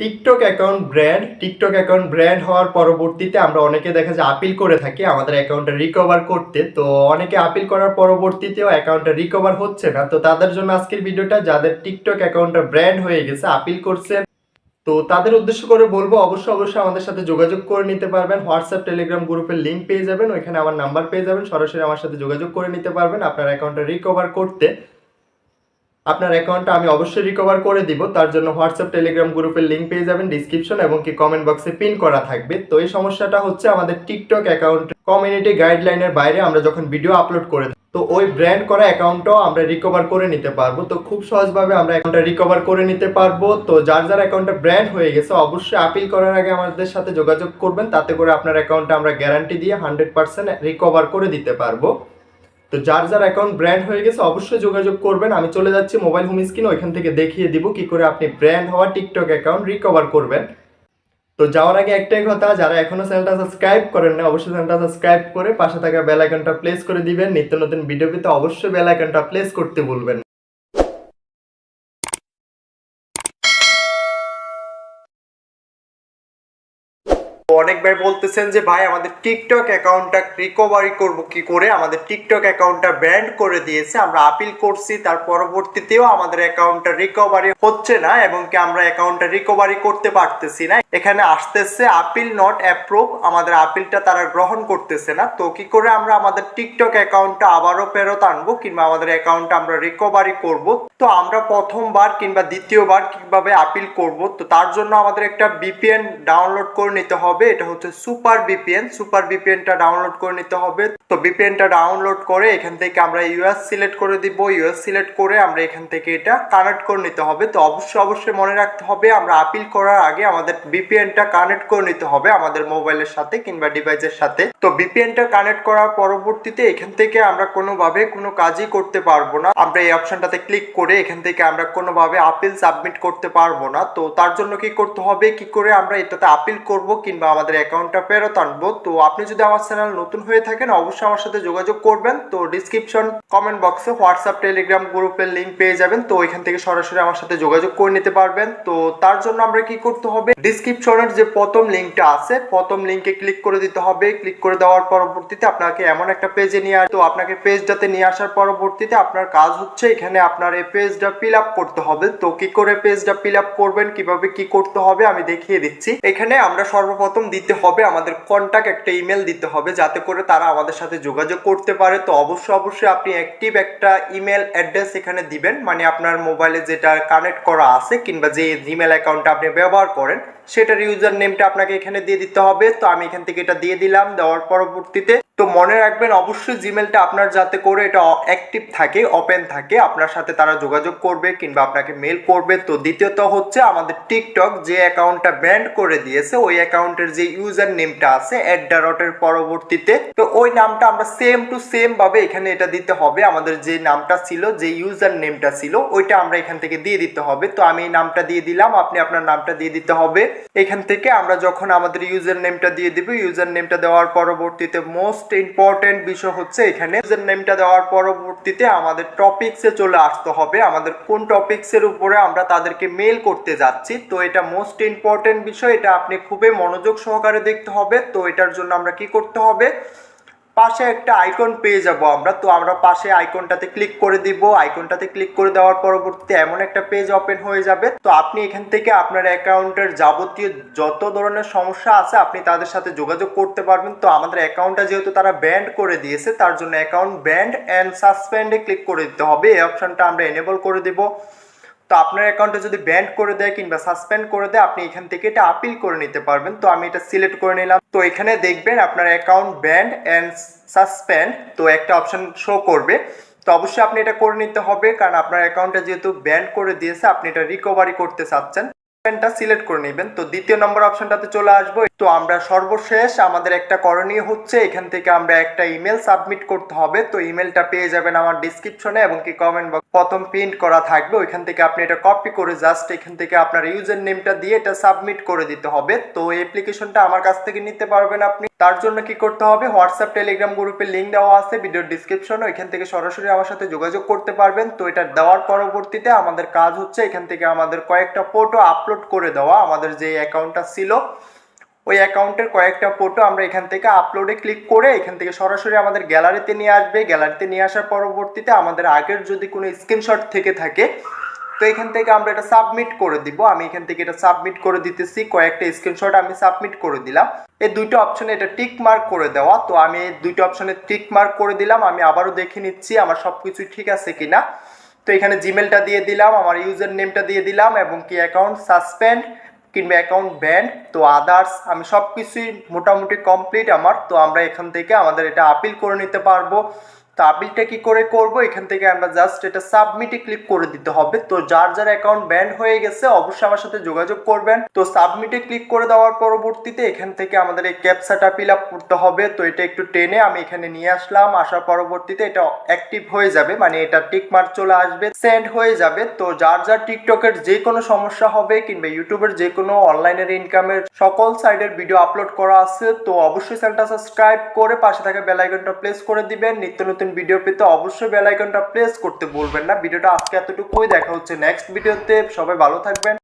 TikTok account brand TikTok account brand হওয়ার পরবর্তীতে আমরা অনেকে দেখা যায় আপিল করে থাকি, আমাদের অ্যাকাউন্টটা রিকভার করতে। তো অনেকে আপিল করার পরবর্তীতেও অ্যাকাউন্টটা রিকভার হচ্ছে না। তো তাদের জন্য আজকের ভিডিওটা, যাদের টিকটক অ্যাকাউন্টটা ব্র্যান্ড হয়ে গেছে আপিল করছেন তো তাদের উদ্দেশ্য করে বলব, অবশ্যই অবশ্যই আমাদের সাথে যোগাযোগ করে নিতে পারবেন। হোয়াটসঅ্যাপ টেলিগ্রাম গ্রুপের লিঙ্ক পেয়ে যাবেন, ওইখানে আমার নাম্বার পেয়ে যাবেন। সরাসরি আমার সাথে যোগাযোগ করে নিতে পারবেন, আপনার অ্যাকাউন্টটা রিকভার করতে। আপনার অ্যাকাউন্টটা আমি অবশ্যই রিকভার করে দিব। তার জন্য হোয়াটসঅ্যাপ টেলিগ্রাম গ্রুপের লিঙ্ক পেয়ে যাবেন ডিসক্রিপশন এবং কি কমেন্ট বক্সে পিন করা থাকবে। তো এই সমস্যাটা হচ্ছে আমাদের টিকটক অ্যাকাউন্ট কমিউনিটি গাইডলাইনের বাইরে আমরা যখন ভিডিও আপলোড করে তো ওই ব্র্যান্ড করা অ্যাকাউন্টটাও আমরা রিকভার করে নিতে পারব। তো খুব সহজভাবে আমরা অ্যাকাউন্টটা রিকভার করে নিতে পারব। তো যার যার অ্যাকাউন্টটা ব্র্যান্ড হয়ে গেছে, অবশ্যই আপিল করার আগে আমাদের সাথে যোগাযোগ করবেন। তাতে করে আপনার অ্যাকাউন্টটা আমরা গ্যারান্টি দিয়ে হান্ড্রেড পার্সেন্ট রিকভার করে দিতে পারব। তো যার যার অ্যাকাউন্ট ব্র্যান্ড হয়ে গেছে, অবশ্যই যোগাযোগ করবেন। আমি চলে যাচ্ছি মোবাইল হোম স্ক্রিন ওইখান থেকে দেখিয়ে দিব কি করে আপনি ব্র্যান্ড হওয়া টিকটক অ্যাকাউন্ট রিকভার করবেন। তো যাওয়ার আগে একটাই কথা, যারা এখনও চ্যানেলটা সাবস্ক্রাইব করেন না অবশ্যই চ্যানেলটা সাবস্ক্রাইব করে পাশে থাকা বেল আইকনটা প্লেস করে দিবেন। নিত্য নতুন ভিডিও পেতে অবশ্যই বেল আইকনটা প্লেস করতে ভুলবেন না। অনেক ভাই বলতেছেন যে, ভাই, আমাদের টিকটক অ্যাকাউন্টটা রিকভারি করব কি করে? আমাদের টিকটক অ্যাকাউন্টটা ব্যান্ড করে দিয়েছে। আমরা আপিল করছি, তার পরবর্তীতেও আমাদের অ্যাকাউন্টটা রিকভারি হচ্ছে না এবং কি আমরা অ্যাকাউন্টটা রিকভারি করতে পারতেছি না। এখানে আসতেছে আপিল নট অ্যাপ্রুভ আমাদের আপিলটা তারা গ্রহণ করতেছে না। তো কি করে আমরা আমাদের টিকটক অ্যাকাউন্টটা আবারও ফেরত আনব কিংবা আমাদের অ্যাকাউন্টটা আমরা রিকভারি করব? তো আমরা প্রথমবার কিংবা দ্বিতীয়বার কীভাবে আপিল করব? তো তার জন্য আমাদের একটা বিপিএন ডাউনলোড করে নিতে হবে। এটা হচ্ছে সুপার বিপিএন সুপার বিপিএনটা ডাউনলোড করে নিতে হবে। তো বিপিএনটা ডাউনলোড করে এখান থেকে আমরা ইউএস সিলেক্ট করে দিব। ইউএস সিলেক্ট করে আমরা এখান থেকে এটা কানেক্ট করে নিতে হবে। তো অবশ্যই অবশ্যই মনে রাখতে হবে, আমরা আপিল করার আগে আমাদের বিপিএনটা কানেক্ট করে নিতে হবে আমাদের মোবাইলের সাথে কিংবা ডিভাইসের সাথে। তো বিপিএনটা কানেক্ট করার পরবর্তীতে এখান থেকে আমরা কোনোভাবে কোনো কাজই করতে পারব না। আমরা এই অপশনটাতে ক্লিক করে এখান থেকে আমরা কোনোভাবে আপিল সাবমিট করতে পারব না। তো তার জন্য কি করতে হবে? কি করে আমরা এটাতে আপিল করব কিংবা আমাদের অ্যাকাউন্টটা ফেরত আনব। তো আপনি যদি আমার চ্যানেল নতুন হয়ে থাকেন, অবশ্যই আমার সাথে যোগাযোগ করবেন। তো ডিসক্রিপশন কমেন্ট বক্সে হোয়াটসঅ্যাপ টেলিগ্রাম গ্রুপের লিঙ্ক পেয়ে যাবেন। তো এখান থেকে সরাসরি আমার সাথে যোগাযোগ করে নিতে পারবেন। তো তার জন্য আমরা কি করতে হবে? ডিসক্রিপশনের যে প্রথম লিঙ্কটা আছে, প্রথম লিঙ্কে ক্লিক করে দিতে হবে। ক্লিক করে দেওয়ার পরবর্তীতে আপনাকে এমন একটা পেজে নিয়ে তো আপনাকে পেজটাতে নিয়ে আসার পরবর্তীতে আপনার কাজ হচ্ছে, এখানে আপনার এই পেজটা ফিল আপ করতে হবে। তো কি করে পেজটা ফিল আপ করবেন, কীভাবে কি করতে হবে, আমি দেখিয়ে দিচ্ছি। এখানে আমরা সর্বপ্রথম দিতে হবে, আমাদের কন্ট্যাক্ট একটা ইমেল দিতে হবে যাতে করে তারা আমাদের সাথে যোগাযোগ করতে পারে। তো অবশ্যই অবশ্যই আপনি অ্যাক্টিভ একটা ইমেল অ্যাড্রেস এখানে দিবেন মানে আপনার মোবাইলে যেটা কানেক্ট করা আছে কিংবা যে জিমেল অ্যাকাউন্টটা আপনি ব্যবহার করেন, সেটার ইউজার নেমটা আপনাকে এখানে দিয়ে দিতে হবে। তো আমি এখান থেকে এটা দিয়ে দিলাম, দেওয়ার পরবর্তীতে তো মনে রাখবেন, অবশ্যই জিমেলটা আপনার যাতে করে এটা অ্যাক্টিভ থাকে ওপেন থাকে, আপনার সাথে তারা যোগাযোগ করবে কিংবা আপনাকে মেল করবে। তো দ্বিতীয়ত হচ্ছে আমাদের টিকটক যে অ্যাকাউন্টটা ব্যান্ড করে দিয়েছে, ওই অ্যাকাউন্টের যে ইউজার নেমটা আছে অ্যাট দ্য পরবর্তীতে। তো ওই নামটা আমরা সেম টু সেম ভাবে এখানে এটা দিতে হবে। আমাদের যে নামটা ছিল, যে ইউজার নেমটা ছিল, ওইটা আমরা এখান থেকে দিয়ে দিতে হবে। তো আমি এই নামটা দিয়ে দিলাম, আপনি আপনার নামটা দিয়ে দিতে হবে। এখান থেকে আমরা যখন আমাদের ইউজার নেমটা দিয়ে দিব ইউজার নেমটা দেওয়ার পরবর্তীতে মোস্ট ইম্পর্টেন্ট বিষয় হচ্ছে এখানে ইউজার নেমটা দেওয়ার পরবর্তীতে আমাদের টপিক্সে চলে আসতে হবে। আমাদের কোন টপিক্সের উপরে আমরা তাদেরকে মেল করতে যাচ্ছি, তো এটা মোস্ট ইম্পর্টেন্ট বিষয়, এটা আপনি খুবই মনোযোগ সহকারে দেখতে হবে। তো এটার জন্য আমরা কি করতে হবে? পাশে একটা আইকন পেয়ে যাব আমরা। তো আমরা পাশে আইকনটাতে ক্লিক করে দিব। আইকনটাতে ক্লিক করে দেওয়ার পরবর্তীতে এমন একটা পেজ ওপেন হয়ে যাবে। তো আপনি এখান থেকে আপনার অ্যাকাউন্টের যাবতীয় যত ধরনের সমস্যা আছে, আপনি তাদের সাথে যোগাযোগ করতে পারবেন। তো আমাদের অ্যাকাউন্টটা যেহেতু তারা ব্যান্ড করে দিয়েছে, তার জন্য অ্যাকাউন্ট ব্যান্ড অ্যান্ড সাসপেন্ডে ক্লিক করে দিতে হবে। এই অপশনটা আমরা এনেবল করে দিব। তো আপনার অ্যাকাউন্টে যদি ব্যান্ড করে দেয় কিংবা সাসপেন্ড করে দেয়, আপনি এখান থেকে এটা আপিল করে নিতে পারবেন। তো আমি এটা সিলেক্ট করে নিলাম। তো এখানে দেখবেন আপনার অ্যাকাউন্ট ব্যান্ড অ্যান্ড সাসপেন্ড তো একটা অপশন শো করবে। তো অবশ্যই আপনি এটা করে নিতে হবে, কারণ আপনার অ্যাকাউন্টে যেহেতু ব্যান্ড করে দিয়েছে, আপনি এটা রিকভারি করতে চাচ্ছেন। সিলেক্ট করে নেবেন। তো দ্বিতীয় নম্বর অপশনটাতে চলে আসব। তো আমরা সর্বশেষ আমাদের একটা করণীয় হচ্ছে, এখান থেকে আমরা একটা ইমেল সাবমিট করতে হবে। তো ইমেলটা পেয়ে যাবেন আমার ডিসক্রিপশনে এবং কি কমেন্ট বক্স প্রথম প্রিন্ট করা থাকবে। ওইখান থেকে আপনি এটা কপি করে জাস্ট এখান থেকে আপনার ইউজার নেমটা দিয়ে এটা সাবমিট করে দিতে হবে। তো অ্যাপ্লিকেশনটা আমার কাছ থেকে নিতে পারবেন আপনি। তার জন্য কি করতে হবে হোয়াটসঅ্যাপ টেলিগ্রাম গ্রুপের লিঙ্ক দেওয়া আছে ভিডিওর ডিসক্রিপশনে ওইখান থেকে সরাসরি আমার সাথে যোগাযোগ করতে পারবেন। তো এটা দেওয়ার পরবর্তীতে আমাদের কাজ হচ্ছে, এখান থেকে আমাদের কয়েকটা ফটো আপলোড করে দেওয়া। আমাদের যে অ্যাকাউন্টটা ছিল ওই অ্যাকাউন্টের কয়েকটা ফটো আমরা এখান থেকে আপলোডে ক্লিক করে এখান থেকে সরাসরি আমাদের গ্যালারিতে নিয়ে আসবে। গ্যালারিতে নিয়ে আসার পরবর্তীতে আমাদের আগের যদি কোনো স্ক্রিনশট থেকে থাকে, তো এখান থেকে আমরা এটা সাবমিট করে দিব। আমি এখান থেকে এটা সাবমিট করে দিতেছি। কয়েকটা স্ক্রিনশট আমি সাবমিট করে দিলাম। এই দুইটা অপশনে এটা টিক মার্ক করে দেওয়া। তো আমি এই দুইটা অপশনে টিক মার্ক করে দিলাম। আমি আবারও দেখে নিচ্ছি আমার সব কিছু ঠিক আছে কিনা। তো এখানে জিমেলটা দিয়ে দিলাম, আমার ইউজার নেমটা দিয়ে দিলাম এবং কি অ্যাকাউন্ট সাসপেন্ড কিংবা অ্যাকাউন্ট ব্যান্ড তো আদার্স আমি সব কিছুই মোটামুটি কমপ্লিট আমার, তো আমরা এখান থেকে আমাদের এটা আপিল করে নিতে পারব। তো আপিলটা কি করে করব? এখান থেকে আমরা জাস্ট এটা সাবমিটে ক্লিক করে দিতে হবে। তো যার যার অ্যাকাউন্ট ব্যান্ড হয়ে গেছে, অবশ্যই আমার সাথে যোগাযোগ করবেন। তো সাবমিটে ক্লিক করে দেওয়ার পরবর্তীতে এখান থেকে আমাদের এই ক্যাপসাটা ফিল আপ করতে হবে। তো এটা একটু টেনে আমি এখানে নিয়ে আসলাম। আসার পরবর্তীতে এটা অ্যাক্টিভ হয়ে যাবে মানে এটা টিক মার্ক চলে আসবে সেন্ড হয়ে যাবে। তো যার যার টিকটকের যে কোনো সমস্যা হবে, কিংবা ইউটিউবের যে কোনো অনলাইনের ইনকামের সকল সাইডের ভিডিও আপলোড করা আছে, তো অবশ্যই চ্যানেলটা সাবস্ক্রাইব করে পাশে থাকা বেল আইকনটা প্রেস করে দিবেন। নিত্য নতুন ভিডিও পেতে অবশ্যই বেল আইকনটা প্রেস করতে বলবেন না। ভিডিওটা আজকে এতটুকুই। দেখা হচ্ছে নেক্সট ভিডিওতে সবাই ভালো থাকবেন।